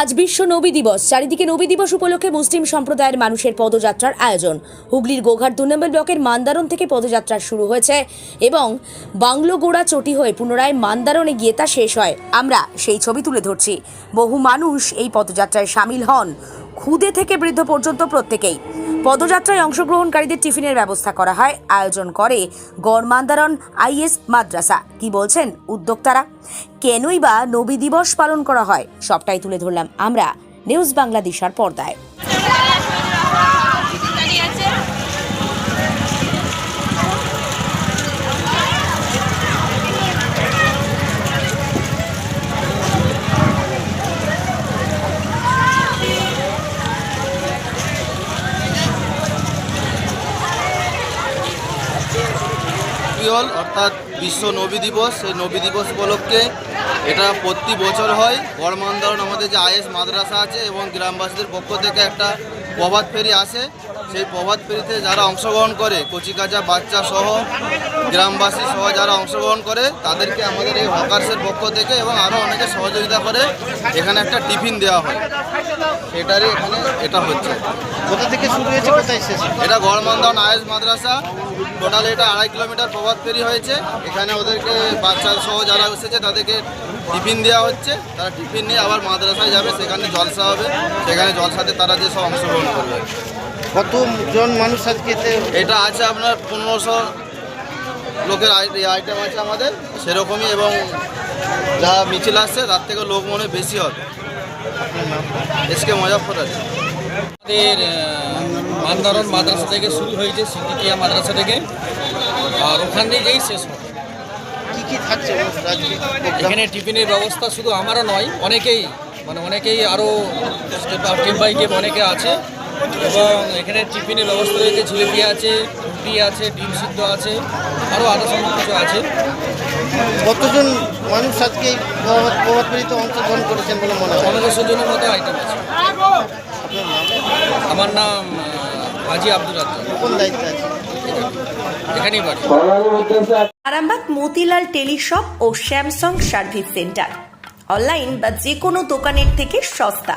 আজ বিশ্ব নবী দিবস। চারিদিকে নবী দিবস উপলক্ষে মুসলিম সম্প্রদায়ের মানুষের পদযাত্রার আয়োজন। হুগলির গোঘাট দু নম্বর ব্লকের মান্দারণ থেকে পদযাত্রা শুরু হয়েছে এবং বাংলোগোড়া চটি হয়ে পুনরায় মান্দারণে গিয়ে তা শেষ হয়। আমরা সেই ছবি তুলে ধরছি। বহু মানুষ এই পদযাত্রায় সামিল হন। খুদে থেকে বৃদ্ধ পর্যন্ত প্রত্যেকেই। পদযাত্রায় অংশগ্রহণকারীদের টিফিনের ব্যবস্থা করা হয়, আয়োজন করে গড়মান্দারন আইএস মাদ্রাসা। কি বলছেন উদ্যোক্তারা? কেনই বা নবী দিবস পালন করা হয়? সবটাই তুলে ধরলাম আমরা নিউজ বাংলাদেশার পর্দায়। পিওল অর্থাৎ বিশ্ব নবী দিবস সেই নবী দিবস উপলক্ষে এটা প্রতি বছর হয়। গড়মান্দারণ আমাদের যে আইএস মাদ্রাসা আছে এবং গ্রামবাসীদের পক্ষ থেকে একটা প্রভাত ফেরি আসে। সেই প্রভাত ফেরিতে যারা অংশগ্রহণ করে কচিকাচা বাচ্চা সহ গ্রামবাসী সহ যারা অংশগ্রহণ করে তাদেরকে আমাদের এই হকার্সের পক্ষ থেকে এবং আরও অনেকে সহযোগিতা করে এখানে একটা টিফিন দেওয়া হয়। এটারই এখানে এটা হচ্ছে। কোথা থেকে শুরু হয়েছে কোথায় শেষ এটা গড়মান্দান আয়েস মাদ্রাসা। টোটাল এটা আড়াই কিলোমিটার প্রভাত ফেরি হয়েছে। এখানে ওদেরকে বাচ্চা সহ যারা এসেছে তাদেরকে টিফিন দেওয়া হচ্ছে। তারা টিফিন নিয়ে আবার মাদ্রাসায় যাবে সেখানে জলসা হবে। সেখানে জলসাতে তারা যে সব অংশগ্রহণ করবে। কতজন মানুষ আজকে এটা আছে আপনার পনেরোশো লোকের আইটেম আছে আমাদের সেরকমই এবং যা মিছিল আসছে তার থেকে লোক মনে বেশি হবে। এসকে মজাফর আছে আমাদের মান্দারণ মাদ্রাসা থেকে শুরু হয়েছে সিদ্দিকিয়া মাদ্রাসা থেকে আর ওখান থেকেই শেষ হবে। কি কি থাকছে আজকে এখানে টিফিনের ব্যবস্থা শুধু আমারও নয় অনেকেই মানে অনেকেই আরও স্টেপ বাই স্টেপ অনেকে আছে। এবং এখানে টিফিনের ব্যবস্থা রয়েছে জিলিপি আছে রুটি আছে ডিম সিদ্ধ আছে আরও আরও সব কিছু আছে। কতজন মানুষ আজকে ফেরিতে অংশগ্রহণ করেছেন বলে মনে হয়? পনেরোশো জনের মতো আইটেম আছে। আমার নাম হাজি আব্দুল কোন দায়িত্বে আছে আরামবাগ মতিলাল টেলিশপ ও স্যামসাং সার্ভিস সেন্টার। অনলাইন বা যে কোনো দোকানের থেকে সস্তা।